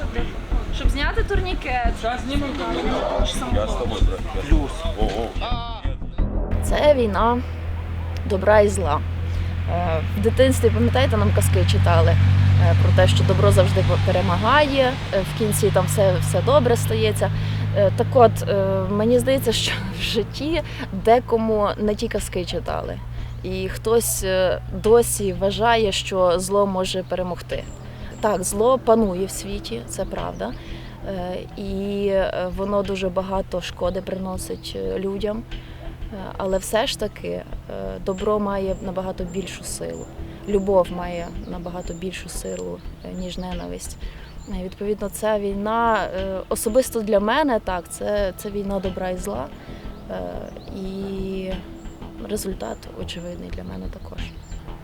таке. Я з тобою, брат. Плюс. Це війна добра і зла. Е, В дитинстві, пам'ятаєте, нам казки читали е, про те, що добро завжди перемагає, е, в кінці там все, все добре стається. Так от, мені здається, що в житті декому не ті казки читали. І хтось досі вважає, що зло може перемогти. Так, зло панує в світі, це правда. Е, І е, воно дуже багато шкоди приносить е, людям. Але все ж таки добро має набагато більшу силу. Любов має набагато більшу силу, ніж ненависть. Відповідно, ця війна особисто для мене так, це, це війна добра і зла. І результат очевидний для мене також.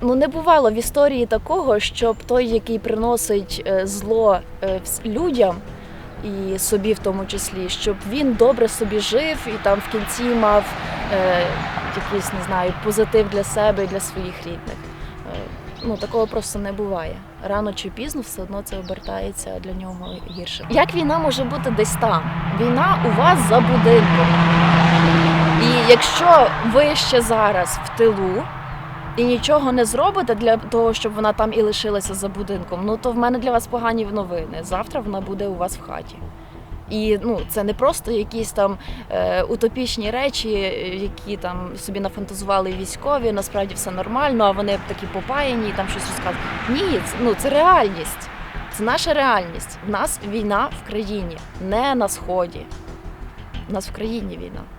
Ну, не бувало в історії такого, щоб той, який приносить е, зло е, людям, і собі в тому числі, щоб він добре собі жив і там в кінці мав е, якийсь, не знаю, позитив для себе і для своїх рідних. Е, ну такого просто не буває. Рано чи пізно все одно це обертається для нього гірше. Як війна може бути десь там? Війна у вас за будинком. І якщо ви ще зараз в тилу і нічого не зробите для того, щоб вона там і лишилася за будинком, ну то в мене для вас погані новини. Завтра вона буде у вас в хаті. І ну, це не просто якісь там е, утопічні речі, е, які там собі нафантазували військові, насправді все нормально, а вони такі попаяні і там щось розказують. Ні, це, ну, це реальність. Це наша реальність. В нас війна в країні, не на сході. У нас в країні війна.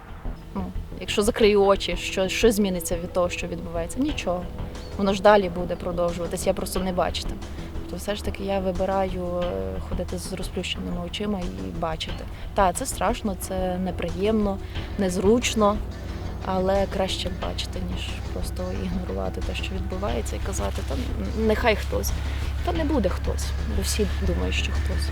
Якщо закрию очі, що, що зміниться від того, що відбувається? Нічого. Воно ж далі буде продовжуватись, я просто не бачите. Тобто все ж таки я вибираю е, ходити з розплющеними очима і бачити. Так, це страшно, це неприємно, незручно, але краще бачити, ніж просто ігнорувати те, що відбувається, і казати, та нехай хтось. Та не буде хтось, бо всі думають, що хтось.